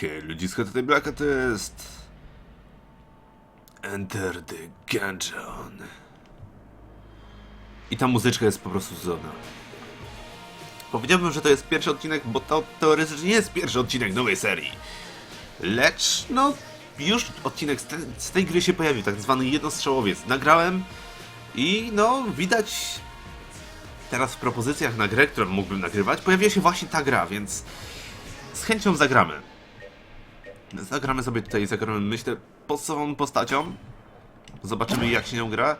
Hej, ludziska, tutaj Blacka to jest... Enter the Gungeon. I ta muzyczka jest po prostu cudowna. Powiedziałbym, że to jest pierwszy odcinek, bo to teoretycznie nie jest pierwszy odcinek nowej serii. Lecz, no, już odcinek z, te, z tej gry się pojawił, tak zwany jednostrzałowiec. Nagrałem i no, widać teraz w propozycjach na grę, którą mógłbym nagrywać, pojawiła się właśnie ta gra, więc z chęcią zagramy. Zagramy sobie tutaj, zagramy, myślę, podstawową postacią. Zobaczymy, jak się nią gra.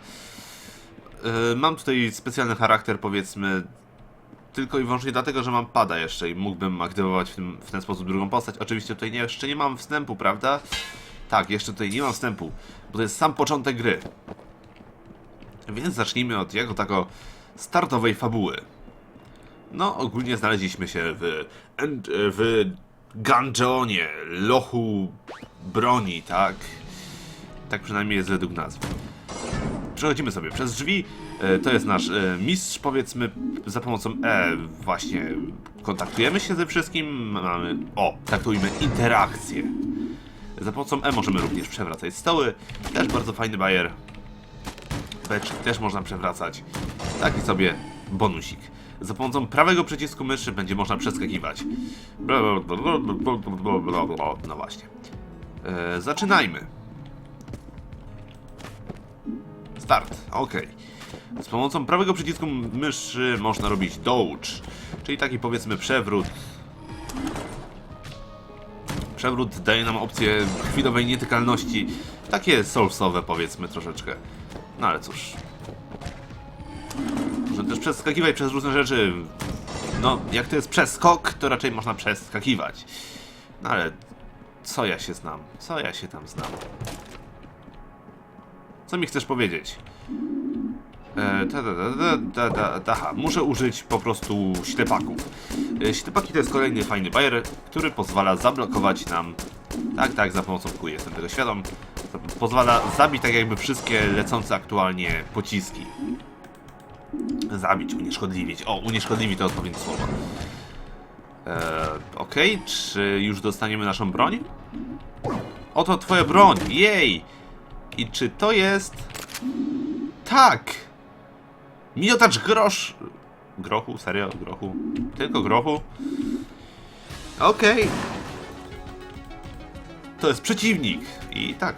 Yy, mam tutaj specjalny charakter, powiedzmy, tylko i wyłącznie dlatego, że mam pada jeszcze i mógłbym aktywować w, w ten sposób drugą postać. Oczywiście tutaj nie, jeszcze nie mam wstępu, prawda? Tak, jeszcze tutaj nie mam wstępu, bo to jest sam początek gry. Więc zacznijmy od jako tako startowej fabuły. No, ogólnie znaleźliśmy się w, w Gungeonie, lochu broni, tak? Tak przynajmniej jest według nazwy. Przechodzimy sobie przez drzwi. E, To jest nasz e, mistrz, powiedzmy, za pomocą E właśnie kontaktujemy się ze wszystkim. Mamy, o, traktujmy interakcję. Za pomocą E możemy również przewracać stoły. Też bardzo fajny bajer. Beczki też można przewracać. Taki sobie bonusik. Za pomocą prawego przycisku myszy będzie można przeskakiwać. No właśnie. E, zaczynajmy. Start. Ok. Z pomocą prawego przycisku myszy można robić dołcz, czyli taki powiedzmy przewrót. Przewrót daje nam opcję chwilowej nietykalności, takie solsowe powiedzmy troszeczkę. No ale cóż, też przeskakiwać przez różne rzeczy. No, jak to jest przeskok, to raczej można przeskakiwać. No ale co ja się znam? Co ja się tam znam? Co mi chcesz powiedzieć? E, ta, ta, ta, ta, ta, aha, muszę użyć po prostu ślepaków. E, ślepaki to jest kolejny fajny bajer, który pozwala zablokować nam, tak, tak, za pomocą kół, jestem tego świadom, pozwala zabić tak jakby wszystkie lecące aktualnie pociski. Zabić, unieszkodliwić. O, unieszkodliwić to odpowiednie słowo. E, Okej, czy już dostaniemy naszą broń? Oto twoja broń, jej! I czy to jest... Tak! Miotacz grosz... Grochu? Serio? Grochu? Tylko grochu? Okej. To jest przeciwnik. I tak.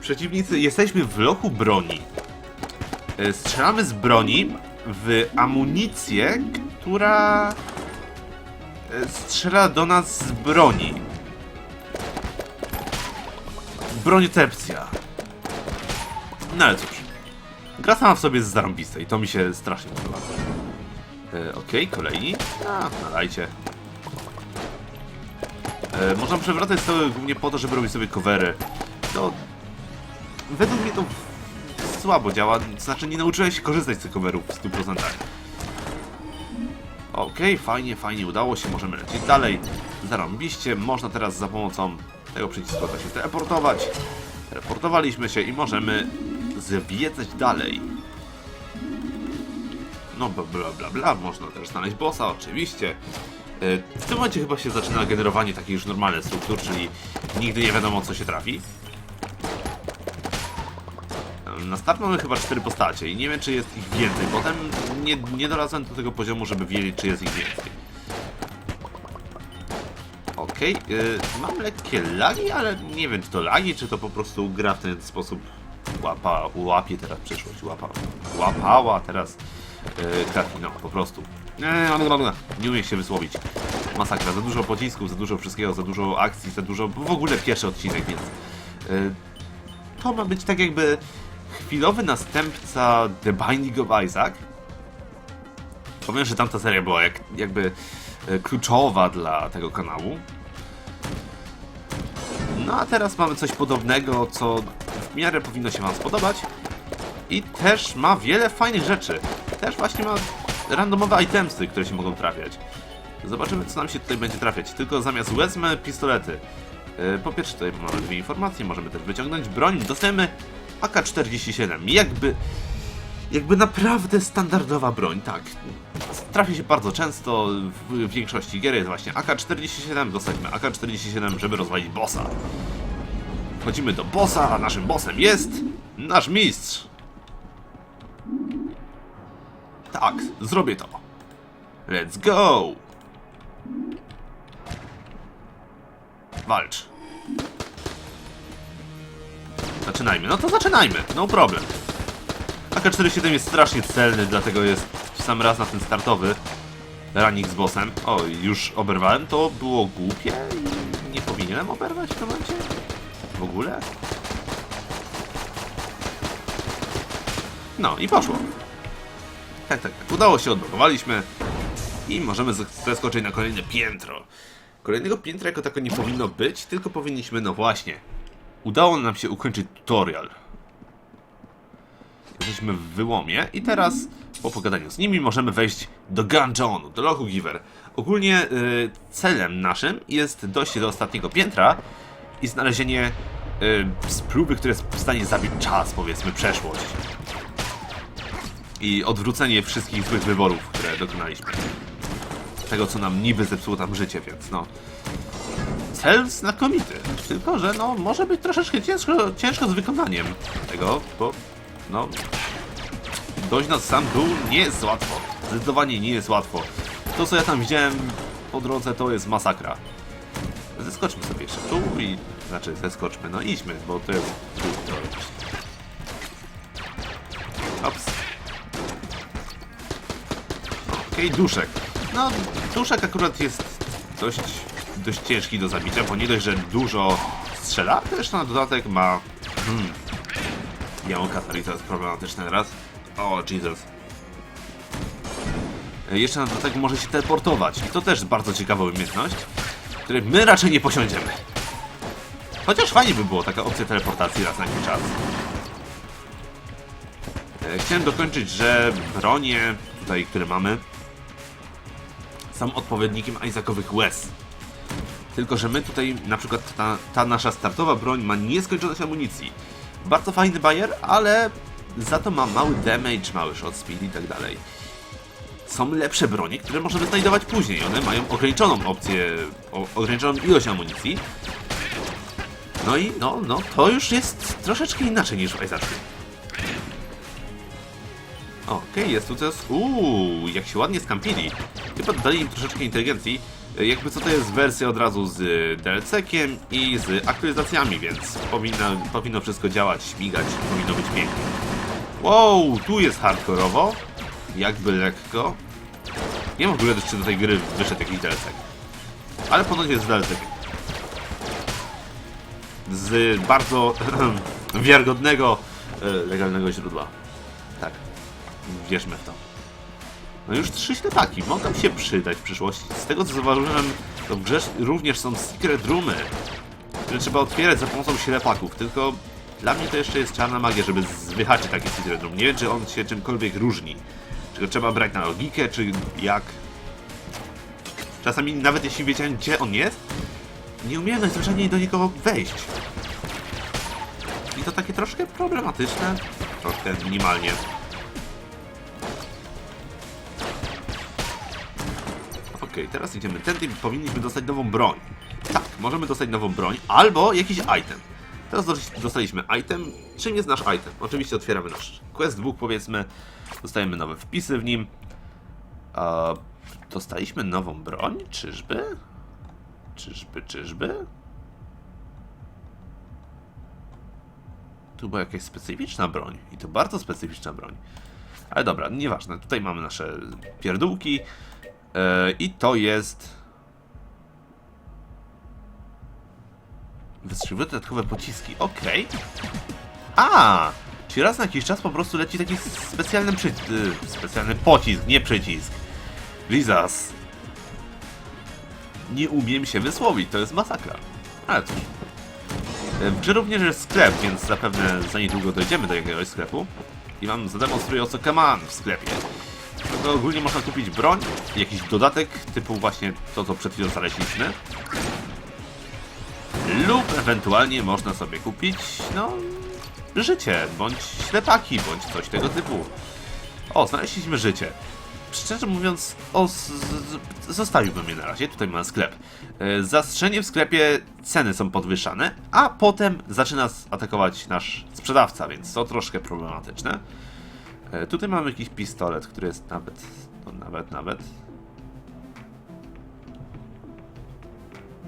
Przeciwnicy, jesteśmy w lochu broni. E, Strzelamy z broni w amunicję, która e, strzela do nas z broni. Bronicepcja. No ale cóż. Gra sama w sobie jest zarąbista i to mi się strasznie podoba. E, Okej, kolejni. A, nalajcie. E, można przewracać stoły głównie po to, żeby robić sobie covery. To... Według mnie to słabo działa, znaczy nie nauczyłem się korzystać z tych coverów w 100%. Okej, fajnie, fajnie, udało się, możemy lecieć dalej. Zarąbiście, można teraz za pomocą tego przycisku da się teleportować. Teleportowaliśmy się i możemy zwiedzać dalej. No bla bla bla bla, można też znaleźć bossa, oczywiście. E, W tym momencie chyba się zaczyna generowanie takich już normalnych struktur, czyli nigdy nie wiadomo co się trafi. Na start mamy chyba cztery postacie i nie wiem czy jest ich więcej. Potem nie, nie dolazłem do tego poziomu, żeby wiedzieć czy jest ich więcej. Okej, y, mam lekkie lagi, ale nie wiem czy to lagi, czy to po prostu gra w ten sposób łapa, łapie teraz przyszłość, łapa, łapała teraz yy, no po prostu. No, nie umiem się wysłowić. Masakra, za dużo pocisków, za dużo wszystkiego, za dużo akcji, za dużo, w ogóle pierwszy odcinek, więc yy, to ma być tak jakby chwilowy następca The Binding of Isaac. Powiem, że tamta seria była jak, jakby e, kluczowa dla tego kanału. No a teraz mamy coś podobnego, co w miarę powinno się Wam spodobać. I też ma wiele fajnych rzeczy. Też właśnie ma randomowe itemsy, które się mogą trafiać. Zobaczymy, co nam się tutaj będzie trafiać. Tylko zamiast wezmę pistolety. E, Po pierwsze, tutaj mamy dwie informacje. Możemy też wyciągnąć broń. Dostajemy AK-47. Jakby jakby naprawdę standardowa broń, tak. Trafi się bardzo często, w większości gier jest właśnie AK-47, dostaliśmy AK-47, żeby rozwalić bossa. Wchodzimy do bossa, a naszym bossem jest nasz mistrz. Tak, zrobię to. Let's go! Walcz. Zaczynajmy. No to zaczynajmy. No problem. AK-47 jest strasznie celny, dlatego jest w sam raz na ten startowy ranik z bossem. O, już oberwałem. To było głupie i nie powinienem oberwać w tym momencie? W ogóle? No i poszło. Tak, tak, tak. Udało się, odblokowaliśmy. I możemy zes- zeskoczyć na kolejne piętro. Kolejnego piętra jako tako nie powinno być, tylko powinniśmy, no właśnie. Udało nam się ukończyć tutorial. Jesteśmy w wyłomie i teraz po pogadaniu z nimi możemy wejść do Gungeonu, do lochu Giver. Ogólnie y, celem naszym jest dojście do ostatniego piętra i znalezienie y, spróby, które jest w stanie zabić czas, powiedzmy, przeszłość. I odwrócenie wszystkich złych wyborów, które dokonaliśmy. Tego, co nam niby zepsuło tam życie, więc no cel znakomity. Tylko, że no, może być troszeczkę ciężko, ciężko z wykonaniem tego, bo no. Dość nas sam dół nie jest łatwo. Zdecydowanie nie jest łatwo. To, co ja tam widziałem po drodze, to jest masakra. Zeskoczmy sobie jeszcze tu i... Znaczy, zeskoczmy, no idźmy, bo to jest... Ops. Okej, duszek. No, duszek akurat jest dość, dość ciężki do zabicia, bo nie dość, że dużo strzela, jeszcze na dodatek ma... Hmm, białą to jest problematyczne teraz. O, Jesus. E, Jeszcze na dodatek może się teleportować. I to też bardzo ciekawa umiejętność, której my raczej nie posiądziemy. Chociaż fajnie by było taka opcja teleportacji raz na jakiś czas. E, Chciałem dokończyć, że bronie tutaj, które mamy, są odpowiednikiem Isaacowych łez. Tylko, że my tutaj, na przykład ta, ta nasza startowa broń ma nieskończoność amunicji. Bardzo fajny bajer, ale za to ma mały damage, mały shot speed i tak dalej. Są lepsze bronie, które możemy znajdować później. One mają ograniczoną opcję, o, ograniczoną ilość amunicji. No i no, no, to już jest troszeczkę inaczej niż w Isaacu. Okej, jest tu coś. Uuu, jak się ładnie skampili. Chyba dodali im troszeczkę inteligencji. Jakby co to jest wersja od razu z DLC-kiem i z aktualizacjami, więc powinno, powinno wszystko działać, śmigać, powinno być pięknie. Wow, tu jest hardkorowo. Jakby lekko. Nie wiem w ogóle, czy do tej gry wyszedł jakiś DLC. Ale ponoć jest DLC. Z bardzo wiarygodnego, e, legalnego źródła. Tak. Wierzmy w to. No już trzy ślepaki mogą się przydać w przyszłości. Z tego co zauważyłem, to w grze również są secret roomy, które trzeba otwierać za pomocą ślepaków, tylko dla mnie to jeszcze jest czarna magia, żeby wyhaczyć taki secret room. Nie wiem, czy on się czymkolwiek różni. Czy go trzeba brać na logikę, czy jak. Czasami nawet jeśli wiedziałem, gdzie on jest, nie umiałem najzwyczajniej do niego wejść. I to takie troszkę problematyczne, troszkę minimalnie. Okej, teraz idziemy tędy i powinniśmy dostać nową broń. Tak, możemy dostać nową broń albo jakiś item. Teraz dos- dostaliśmy item. Czym jest nasz item? Oczywiście otwieramy nasz quest book, powiedzmy. Dostajemy nowe wpisy w nim. A, dostaliśmy nową broń? Czyżby? Czyżby, czyżby? Tu była jakaś specyficzna broń. I to bardzo specyficzna broń. Ale dobra, nieważne. Tutaj mamy nasze pierdółki. E, I to jest. Wystrzeliwuje dodatkowe pociski. Okej. A! Czyli raz na jakiś czas po prostu leci taki specjalny przy... y, specjalny pocisk, nie przycisk. Jesus. Nie umiem się wysłowić, to jest masakra. Ale cóż. W grze również jest sklep, więc zapewne za niedługo dojdziemy do jakiegoś sklepu. I wam zademonstruję o co Kaman w sklepie. To ogólnie można kupić broń, jakiś dodatek typu właśnie to, co przed chwilą znaleźliśmy. Lub ewentualnie można sobie kupić, no, życie, bądź ślepaki, bądź coś tego typu. O, znaleźliśmy życie. Szczerze mówiąc, o, z, zostawiłbym je na razie. Tutaj mamy sklep. E, Zastrzenie w sklepie ceny są podwyższane, a potem zaczyna atakować nasz sprzedawca, więc to troszkę problematyczne. E, Tutaj mamy jakiś pistolet, który jest nawet, no nawet, nawet.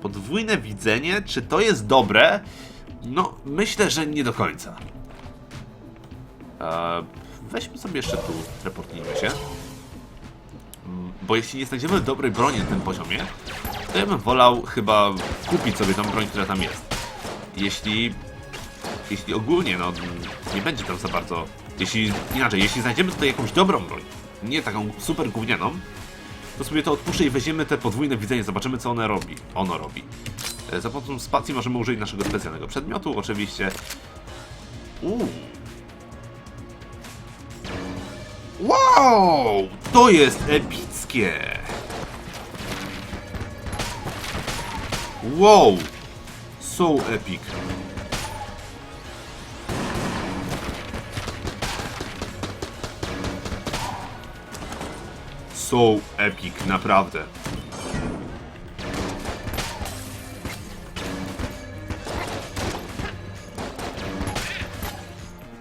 Podwójne widzenie, czy to jest dobre? No, myślę, że nie do końca. E, weźmy sobie jeszcze tu, reportnijmy się. Mm, Bo jeśli nie znajdziemy dobrej broni na tym poziomie, to ja bym wolał chyba kupić sobie tą broń, która tam jest. Jeśli, jeśli ogólnie, no, nie będzie tam za bardzo... Jeśli, inaczej, jeśli znajdziemy tutaj jakąś dobrą broń, nie taką super gównianą, to sobie to odpuszczę i weźmiemy te podwójne widzenie, zobaczymy co one robi. Ono robi. E, Za pomocą spacji możemy użyć naszego specjalnego przedmiotu, oczywiście. Uuu. Wow! To jest epickie! Wow! So epic. So epic, naprawdę.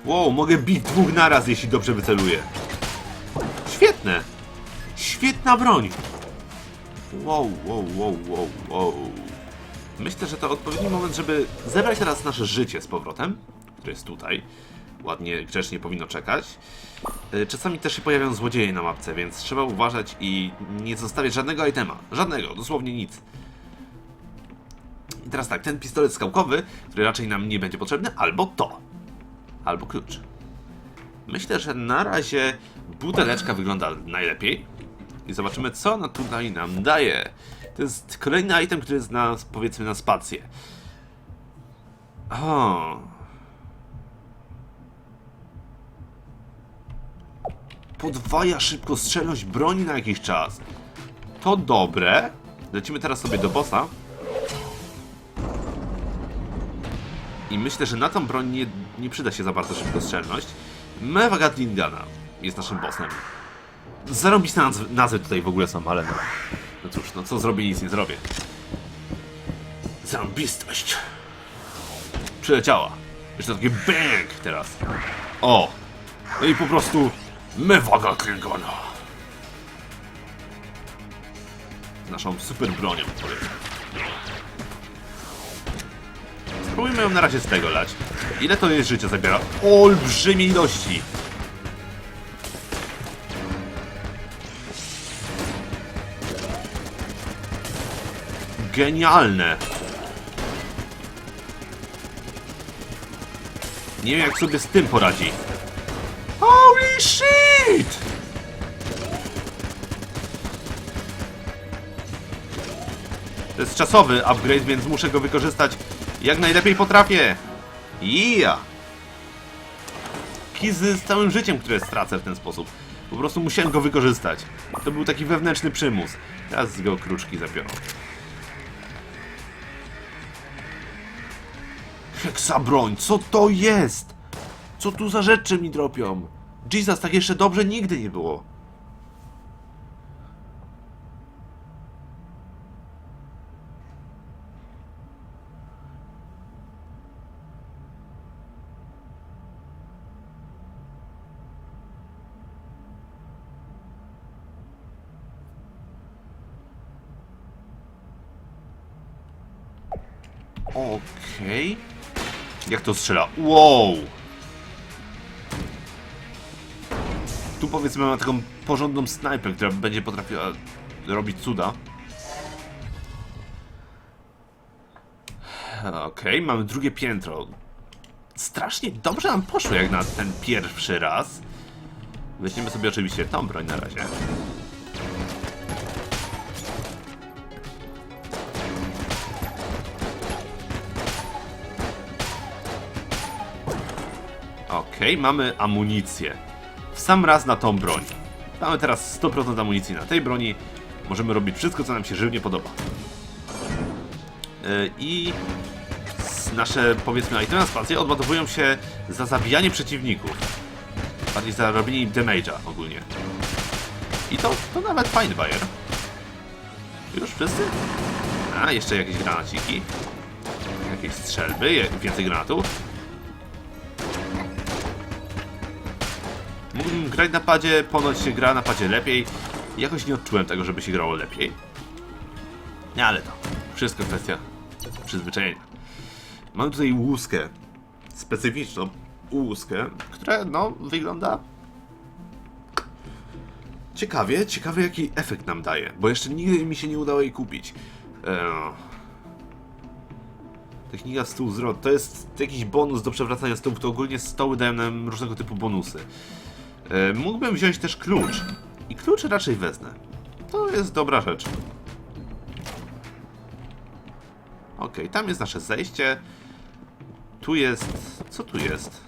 Wow, mogę bić dwóch naraz, jeśli dobrze wyceluję. Świetne! Świetna broń! Wow, wow, wow, wow, wow. Myślę, że to odpowiedni moment, żeby zebrać teraz nasze życie z powrotem, które jest tutaj. Ładnie, grzecznie powinno czekać. Y, Czasami też się pojawiają złodzieje na mapce, więc trzeba uważać i nie zostawiać żadnego itema. Żadnego, dosłownie nic. I teraz tak, ten pistolet skałkowy, który raczej nam nie będzie potrzebny, albo to. Albo klucz. Myślę, że na razie buteleczka wygląda najlepiej. I zobaczymy, co ona tutaj nam daje. To jest kolejny item, który jest na, powiedzmy, na spację. O. Podwaja szybkostrzelność broni na jakiś czas. To dobre. Lecimy teraz sobie do bossa. I myślę, że na tą broń nie, nie przyda się za bardzo szybkostrzelność. Mewa Gatlingana jest naszym bossem. Zarąbiste nazwy, nazwy tutaj w ogóle są, ale no, no cóż, no co zrobię, nic nie zrobię. Zarąbistość. Przyleciała. Jeszcze takie bang teraz. O! No i po prostu Mewa Gatlingana. Z naszą super bronią, powiedzmy. Spróbujmy ją na razie z tego lać. Ile to jest życia zabiera? Olbrzymie ilości! Genialne! Nie wiem jak sobie z tym poradzi. Shit! To jest czasowy upgrade, więc muszę go wykorzystać jak najlepiej potrafię. Ja. Kizy z całym życiem, które stracę w ten sposób. Po prostu musiałem go wykorzystać. To był taki wewnętrzny przymus. Teraz go kruczki zabiorą. Heksa broń, co to jest? Co tu za rzeczy mi dropią? Jesus, tak jeszcze dobrze nigdy nie było. Okej. Jak to strzela? Wow! Tu powiedzmy mamy taką porządną snajpę, która będzie potrafiła robić cuda. Okej, mamy drugie piętro. Strasznie dobrze nam poszło jak na ten pierwszy raz. Weźmiemy sobie oczywiście tą broń na razie. Okej, mamy amunicję. Sam raz na tą broń. Mamy teraz 100% amunicji na tej broni. Możemy robić wszystko, co nam się żywnie podoba. Yy, I nasze, powiedzmy, itemy na spację odładowują się za zabijanie przeciwników. Bardziej za robienie im damage'a ogólnie. I to, to nawet fajny bajer. Już wszyscy? A, jeszcze jakieś granaciki. Jakieś strzelby, więcej granatów. Grać na padzie, ponoć się gra na padzie lepiej. Jakoś nie odczułem tego, żeby się grało lepiej. Nie, ale to wszystko kwestia przyzwyczajenia. Mamy tutaj łuskę. Specyficzną łuskę, która no wygląda ciekawie. Ciekawe jaki efekt nam daje, bo jeszcze nigdy mi się nie udało jej kupić. Eee... Technika stół zwrot. To jest jakiś bonus do przewracania stołów. To ogólnie stoły dają nam różnego typu bonusy. E, mógłbym wziąć też klucz. I klucz raczej wezmę. To jest dobra rzecz. Okej, tam jest nasze zejście. Tu jest... Co tu jest?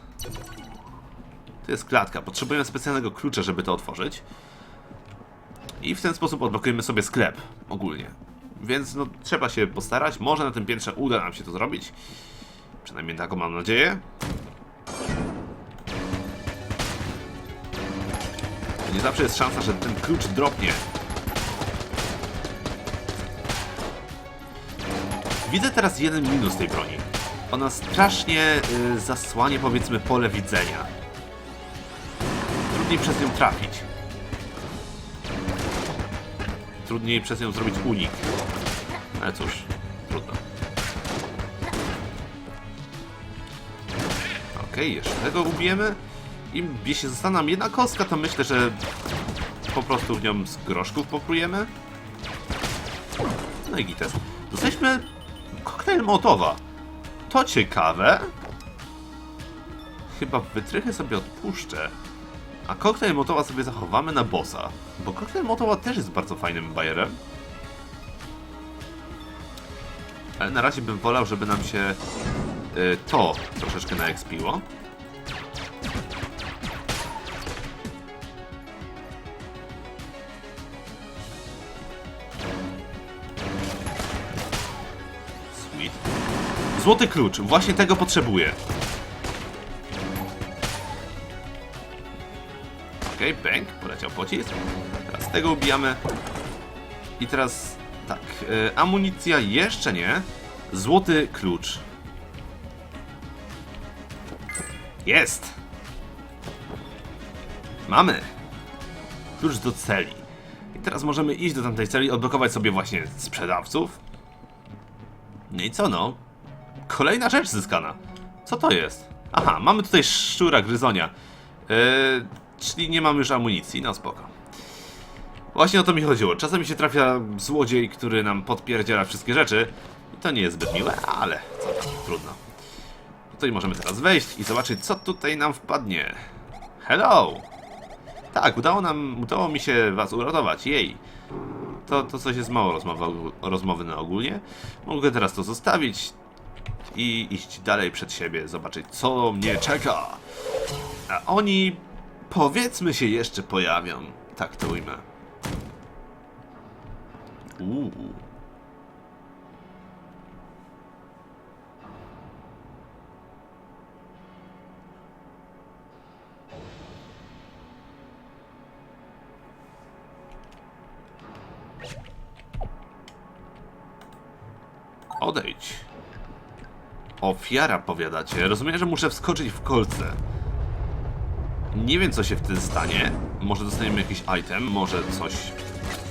Tu jest klatka. Potrzebujemy specjalnego klucza, żeby to otworzyć. I w ten sposób odblokujemy sobie sklep ogólnie. Więc no, trzeba się postarać. Może na tym piętrze uda nam się to zrobić. Przynajmniej taką mam nadzieję. Nie zawsze jest szansa, że ten klucz dropnie. Widzę teraz jeden minus tej broni. Ona strasznie y, zasłania, powiedzmy, pole widzenia. Trudniej przez nią trafić. Trudniej przez nią zrobić unik. Ale cóż, trudno. Okej, jeszcze tego ubijemy. I jeśli zostanie nam jedna kostka, to myślę, że po prostu w nią z groszków poprujemy. No i gites. Dostaliśmy koktajl Mołotowa. To ciekawe. Chyba wytrychy sobie odpuszczę. A koktajl Mołotowa sobie zachowamy na bossa. Bo koktajl Mołotowa też jest bardzo fajnym bajerem. Ale na razie bym wolał, żeby nam się y, to troszeczkę naekspiło. Sweet. Złoty klucz. Właśnie tego potrzebuję. Okej, okay, bang. Poleciał pocisk. Teraz tego ubijamy. I teraz tak. Y, amunicja jeszcze nie. Złoty klucz. Jest! Mamy! Klucz do celi. I teraz możemy iść do tamtej celi, odblokować sobie właśnie sprzedawców. No i co no? Kolejna rzecz zyskana. Co to jest? Aha, mamy tutaj szczura gryzonia. Yy, czyli nie mamy już amunicji, no spoko. Właśnie o to mi chodziło. Czasami się trafia złodziej, który nam podpierdziela wszystkie rzeczy. I to nie jest zbyt miłe, ale co trudno. Tutaj możemy teraz wejść i zobaczyć, co tutaj nam wpadnie. Hello! Tak, udało nam, udało mi się was uratować, jej. To, to coś jest mało rozmowy, na ogólnie. Mogę teraz to zostawić i iść dalej przed siebie, zobaczyć, co mnie czeka. A oni, powiedzmy, się jeszcze pojawią. Tak to ujmę. Uuu. Odejdź. Ofiara, powiadacie. Rozumiem, że muszę wskoczyć w kolce. Nie wiem, co się wtedy stanie. Może dostaniemy jakiś item, może coś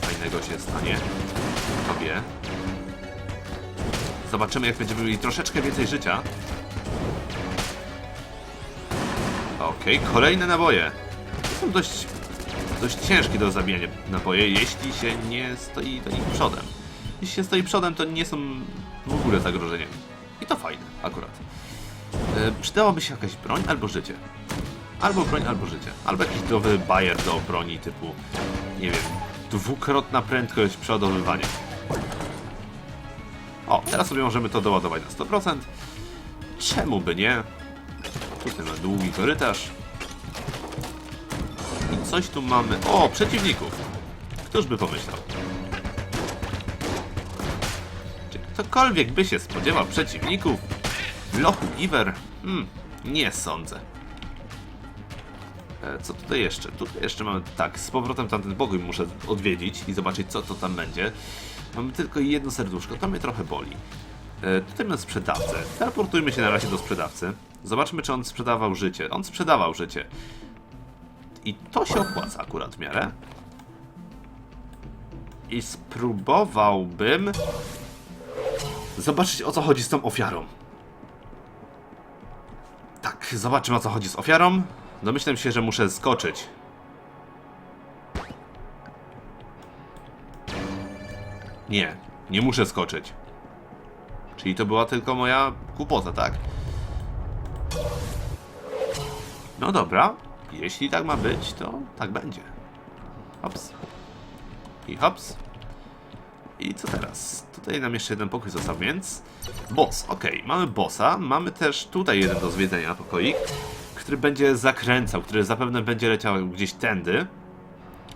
fajnego się stanie. Kto wie. Zobaczymy, jak będziemy mieli troszeczkę więcej życia. Okej, kolejne naboje. To są dość, dość ciężkie do zabijania naboje, jeśli się nie stoi do nich przodem. Jeśli się stoi przodem, to nie są w ogóle zagrożeniem. I to fajne, akurat. E, przydałaby się jakaś broń albo życie. Albo broń, albo życie. Albo jakiś nowy bajer do broni typu, nie wiem, dwukrotna prędkość przeładowywania. O, teraz sobie możemy to doładować na 100%. Czemu by nie? Tutaj mamy długi korytarz. I coś tu mamy... O, przeciwników! Któż by pomyślał? Ktokolwiek by się spodziewał przeciwników Lochu Giver? Hmm, nie sądzę. E, Co tutaj jeszcze? Tutaj jeszcze mamy, tak, z powrotem tamten pokój muszę odwiedzić i zobaczyć co to tam będzie. Mamy tylko jedno serduszko, to mnie trochę boli. E, Tutaj mamy sprzedawcę. Teleportujmy się na razie do sprzedawcy. Zobaczmy, czy on sprzedawał życie. On sprzedawał życie. I to się opłaca akurat w miarę. I spróbowałbym zobaczyć o co chodzi z tą ofiarą. Tak, zobaczymy o co chodzi z ofiarą. Domyślam się, że muszę skoczyć. Nie, nie muszę skoczyć. Czyli to była tylko moja głupota, tak? No dobra, jeśli tak ma być, to tak będzie. Hops. I hops. I co teraz? Tutaj nam jeszcze jeden pokój został, więc... Boss, okej, mamy bossa, mamy też tutaj jeden do zwiedzenia pokoik, który będzie zakręcał, który zapewne będzie leciał gdzieś tędy,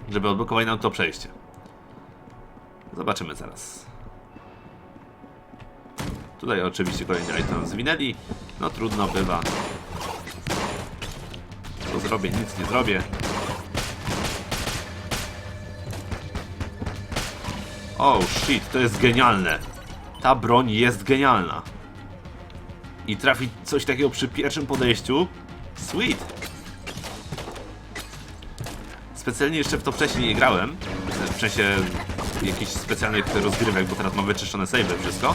żeby odblokować nam to przejście. Zobaczymy zaraz. Tutaj oczywiście kolejny item zwinęli. No trudno bywa. Co zrobię? Nic nie zrobię. Oh shit, to jest genialne. Ta broń jest genialna. I trafić coś takiego przy pierwszym podejściu. Sweet. Specjalnie jeszcze w to wcześniej nie grałem. W sensie jakichś specjalnych rozgrywek, bo teraz mam wyczyszczone save wszystko.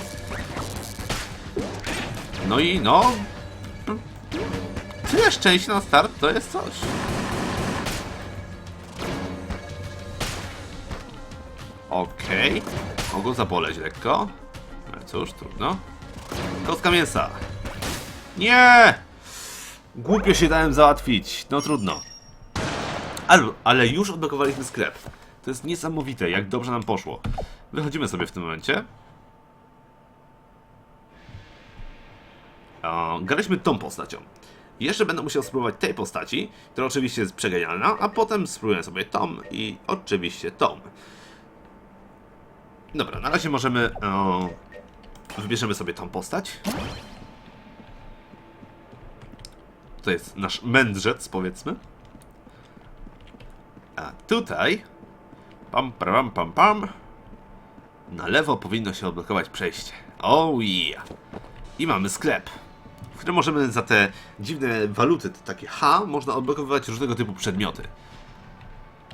No i no... Tyle szczęścia na start to jest coś. Okej. Mogło zaboleć lekko. No cóż, trudno. Kostka mięsa. Nie! Głupio się dałem załatwić. No trudno. Ale, ale już odblokowaliśmy sklep. To jest niesamowite, jak dobrze nam poszło. Wychodzimy sobie w tym momencie. O, graliśmy tą postacią. Jeszcze będę musiał spróbować tej postaci, która oczywiście jest przegenialna, a potem spróbuję sobie tą i oczywiście tą. Dobra, na razie możemy... O, wybierzemy sobie tą postać. To jest nasz mędrzec, powiedzmy. A tutaj... Pam, pam, pam, pam. Na lewo powinno się odblokować przejście. Oh yeah. I mamy sklep, w którym możemy za te dziwne waluty, takie H, można odblokowywać różnego typu przedmioty.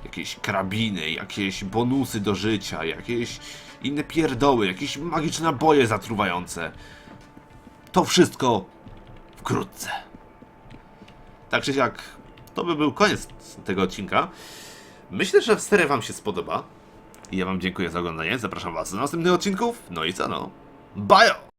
Jakieś karabiny, jakieś bonusy do życia, jakieś inne pierdoły, jakieś magiczne naboje zatruwające. To wszystko wkrótce. Tak czy siak, to by był koniec tego odcinka. Myślę, że seria Wam się spodoba. I ja Wam dziękuję za oglądanie. Zapraszam Was do następnych odcinków. No i co no? Bajo!